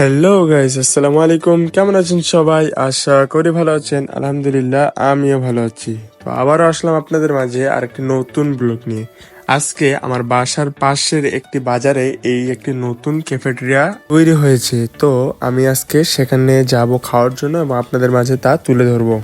Hello guys আসসালামু আলাইকুম কেমন আছেন সবাই? আশা করি ভালো আছেন। আলহামদুলিল্লাহ, আমিও ভালো আছি। তো আবারও আসলাম আপনাদের মাঝে আর একটি নতুন ব্লগ নিয়ে। আজকে আমার বাসার পাশের একটি বাজারে এই একটি নতুন ক্যাফেটেরিয়া তৈরি হয়েছে। তো আমি আজকে সেখানে যাব খাওয়ার জন্য এবং আপনাদের মাঝে তা তুলে ধরবো।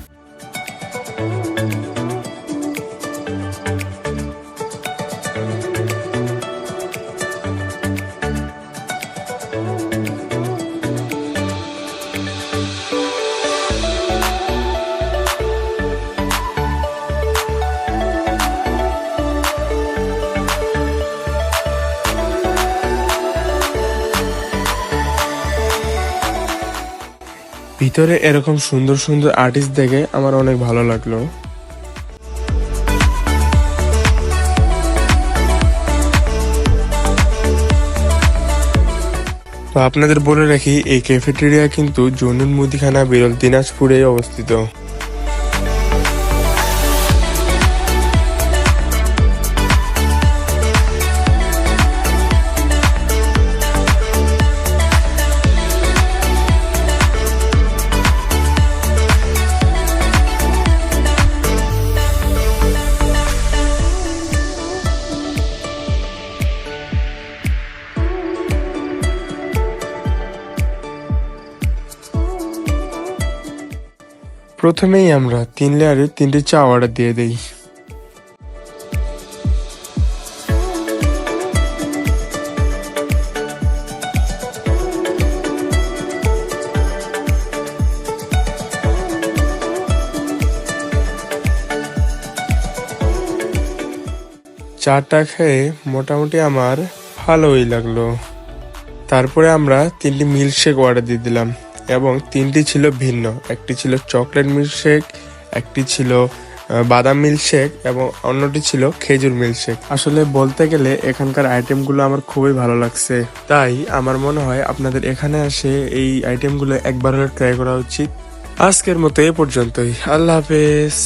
ভিতরে এরকম সুন্দর সুন্দর আর্টিস্ট দেখে আমার অনেক ভালো লাগল। তো আপনাদের বলে রাখি, এই ক্যাফেটেরিয়া কিন্তু জনুন মুদিখানা বিরল দিনাজপুরে অবস্থিত। প্রথমেই আমরা তিন লেয়ারে তিনটে চা অর্ডার দিয়ে দেই। চাটা খেয়ে মোটামুটি আমার ভালোই লাগল। তারপরে আমরা তিনটি মিল্কশেক অর্ডার দিয়ে দিলাম। এবং তিনটি ছিল ভিন্ন। একটি ছিল চকলেট মিল্কশেক একটি ছিল বাদাম মিল্কশেক এবং অন্যটি ছিল খেজুর মিল্কশেক। আসলে বলতে গেলে এখানকার আইটেমগুলো আমার খুবই ভালো লাগছে। তাই আমার মনে হয় আপনাদের এখানে আসে এই আইটেমগুলো একবার হলে ট্রাই করা উচিত। আজকের মতো এ পর্যন্তই। আল্লাহ হাফেজ।